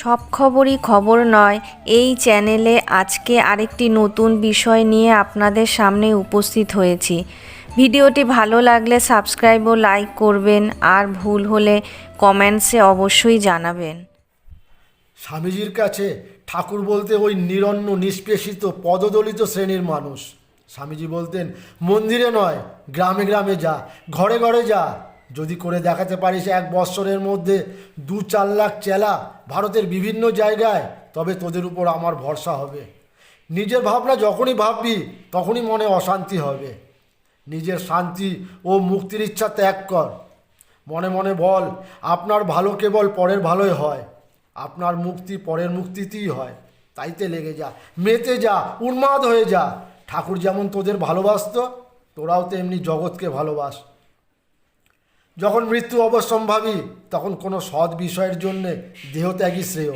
সব খবরই খবর নয়, এই চ্যানেলে আজকে আরেকটি নতুন বিষয় নিয়ে আপনাদের সামনে উপস্থিত হয়েছি। ভিডিওটি ভালো লাগলে সাবস্ক্রাইব ও লাইক করবেন আর ভুল হলে কমেন্টসে অবশ্যই জানাবেন। স্বামীজির কাছে ঠাকুর বলতে ওই নিরন্ন, নিষ্পেষিত, পদদলিত শ্রেণির মানুষ। স্বামীজি বলতেন, মন্দিরে নয়, গ্রামে গ্রামে যা, ঘরে ঘরে যা। যদি করে দেখাতে পারিস এক বৎসরের মধ্যে দু চার লাখ চেলা ভারতের বিভিন্ন জায়গায়, তবে তোদের উপর আমার ভরসা হবে। নিজের ভাবনা যখনই ভাববি, তখনই মনে অশান্তি হবে। নিজের শান্তি ও মুক্তির ইচ্ছা ত্যাগ কর। মনে মনে বল, আপনার ভালো কেবল পরের ভালোই হয়। আপনার মুক্তি পরের মুক্তিতেই হয়। তাইতে লেগে যা, মেতে যা, উন্মাদ হয়ে যা। ঠাকুর যেমন তোদের ভালোবাসতো, তোরাও তেমনি জগৎকে ভালোবাস। যখন মৃত্যু অবশ্যম্ভাবী তখন কোনো সৎ বিষয়ের জন্যে দেহত্যাগী শ্রেয়।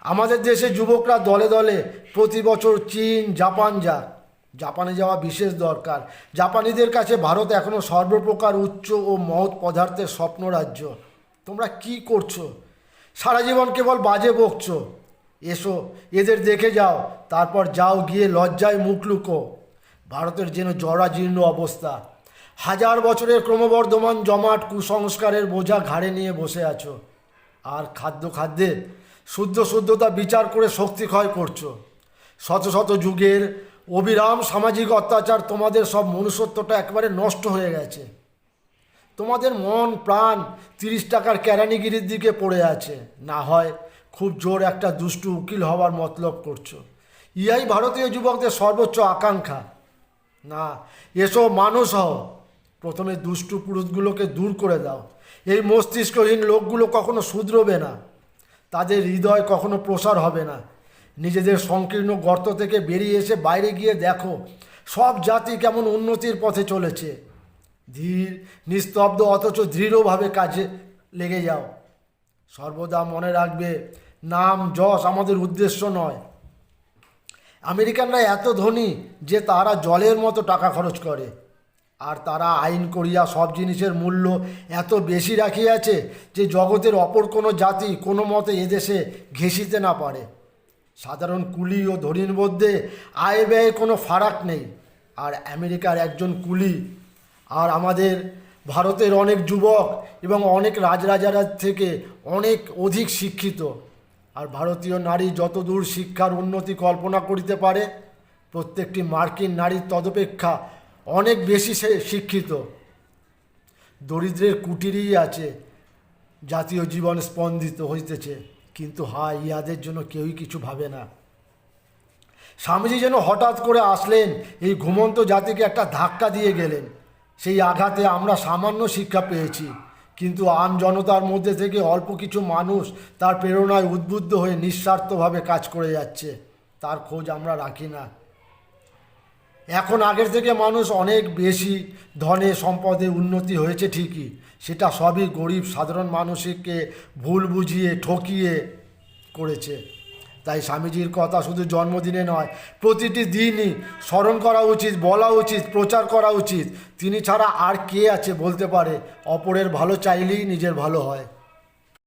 আমাদের দেশে যুবকরা দলে দলে প্রতি বছর চীন, জাপান যায়। জাপানে যাওয়া বিশেষ দরকার। জাপানিদের কাছে ভারত এখনও সর্বপ্রকার উচ্চ ও মহৎ পদার্থের স্বপ্ন রাজ্য। তোমরা কি করছ? সারা জীবন কেবল বাজে বকছো। এসো, এদের দেখে যাও, তারপর যাও গিয়ে লজ্জায় মুখ লুকো। ভারতের যেন জরাজীর্ণ অবস্থা। হাজার বছরের ক্রমবর্ধমান জমাট কুসংস্কারের বোঝা ঘাড়ে নিয়ে বসে আছো। আর খাদ্য খাদ্যে শুদ্ধ শুদ্ধতা বিচার করে শক্তি ক্ষয় করছ। শত শত যুগের অবিরাম সামাজিক অত্যাচার তোমাদের সব মনুষ্যত্বটা একবারে নষ্ট হয়ে গেছে। তোমাদের মন, প্রাণ তিরিশ টাকার কেরানিগিরির দিকে পড়ে আছে। না হয় খুব জোর একটা দুষ্টু উকিল হওয়ার মতলব করছ। ইহাই ভারতীয় যুবকদের সর্বোচ্চ আকাঙ্ক্ষা। না, এসো মানুষ হও। প্রথমে দুষ্টু পুরুষগুলোকে দূর করে দাও। এই মস্তিষ্কহীন লোকগুলো কখনো শুধরবে না। তাদের হৃদয় কখনো প্রসার হবে না। নিজেদের সংকীর্ণ গর্ত থেকে বেরিয়ে এসে বাইরে গিয়ে দেখো, সব জাতি কেমন উন্নতির পথে চলেছে। ধীর, নিস্তব্ধ, অথচ দৃঢ়ভাবে কাজে লেগে যাও। সর্বদা মনে রাখবে, নাম যশ আমাদের উদ্দেশ্য নয়। আমেরিকানরা এত ধনী যে তারা জলের মতো টাকা খরচ করে। আর তারা আইন করিয়া সব জিনিসের মূল্য এত বেশি রাখিয়াছে যে জগতের অপর কোনো জাতি কোনো মতে এদেশে ঘেঁষিতে না পারে। সাধারণ কুলি ও ধনীর মধ্যে আয় ব্যয়ে কোনো ফারাক নেই। আর আমেরিকার একজন কুলি আর আমাদের ভারতের অনেক যুবক এবং অনেক রাজরাজারা থেকে অনেক অধিক শিক্ষিত। আর ভারতীয় নারী যতদূর শিক্ষার উন্নতি কল্পনা করিতে পারে, প্রত্যেকটি মার্কিন নারীর তদপেক্ষা অনেক বেশি সে শিক্ষিত। দরিদ্রের কুটিরই আছে, জাতীয় জীবন স্পন্দিত হইতেছে, কিন্তু হায়, ইয়াদের জন্য কেউই কিছু ভাবে না। স্বামীজি যেন হঠাৎ করে আসলেন, এই ঘুমন্ত জাতিকে একটা ধাক্কা দিয়ে গেলেন। সেই আঘাতে আমরা সামান্য শিক্ষা পেয়েছি, কিন্তু আম জনতার মধ্যে থেকে অল্প কিছু মানুষ তার প্রেরণায় উদ্বুদ্ধ হয়ে নিঃস্বার্থভাবে কাজ করে যাচ্ছে। তার খোঁজ আমরা রাখি না। এখন আগের থেকে মানুষ অনেক বেশি ধনে সম্পদে উন্নতি হয়েছে ঠিকই। সেটা সবই গরিব সাধারণ মানুষকে ভুল বুঝিয়ে, ঠকিয়ে করেছে। তাই স্বামীজির কথা শুধু জন্মদিনে নয়, প্রতিটি দিনই স্মরণ করা উচিত, বলা উচিত, প্রচার করা উচিত। তিনি ছাড়া আর কে আছে বলতে পারে? অপরের ভালো চাইলেই নিজের ভালো হয়।